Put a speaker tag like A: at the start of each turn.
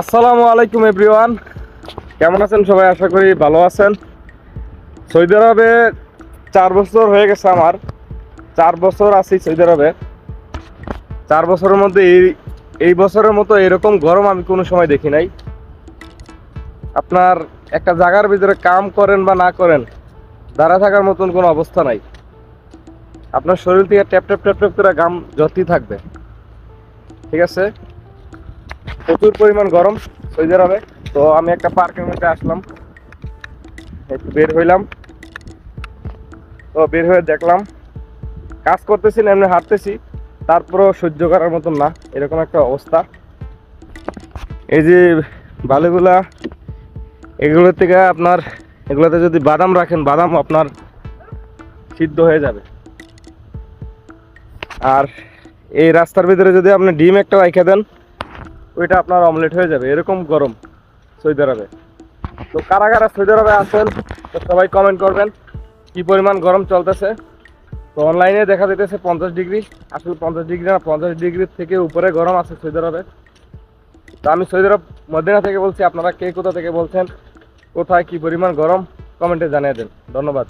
A: আসসালামু আলাইকুম, এভরিওয়ান। কেমন আছেন সবাই? আশা করি ভালো আছেন। সৌদি আরবে চার বছর হয়ে গেছে আমার। চার বছর আছি সৌদি আরবে। চার বছরের মধ্যে এই এই বছরের মতো এরকম গরম আমি কোনো সময় দেখি নাই। আপনার একটা জায়গার ভিতরে কাম করেন বা না করেন, দাঁড়া থাকার মতন কোনো অবস্থা নাই। আপনার শরীর থেকে ট্যাপ ট্যাপ ট্যাপ ট্যাপ করে গাম যতই থাকবে। ঠিক আছে? প্রচুর পরিমাণ গরম সৌদি আরবে। তো আমি একটা পার্কের মধ্যে আসলাম। একটু বের হইলাম। তো বের হয়ে দেখলাম, কাজ করতেছি না, এমনি হাঁটতেছি। তারপরেও সহ্য করার মতন না, এরকম একটা অবস্থা। এই যে বালুগুলা, এগুলো থেকে আপনার, এগুলোতে যদি বাদাম রাখেন, বাদাম আপনার সিদ্ধ হয়ে যাবে। আর এই রাস্তার ভিতরে যদি আপনি ডিম একটা রাইখে দেন ওইটা আপনার অমলেট হয়ে যাবে। এরকম গরম সৌদি আরবে। তো কারা কারা সৌদি আরবে আসেন তো সবাই কমেন্ট করবেন, কি পরিমাণ গরম চলতেছে। তো অনলাইনে দেখা যেতেছে পঞ্চাশ ডিগ্রি, আসলে পঞ্চাশ ডিগ্রি না, পঞ্চাশ ডিগ্রির থেকে উপরে গরম আছে সৌদি আরবে। তো আমি সৌদি আরব মদিনা থেকে বলছি, আপনারা কে কোথা থেকে বলছেন, কোথায় কি পরিমাণ গরম কমেন্টে জানিয়ে দেন। ধন্যবাদ।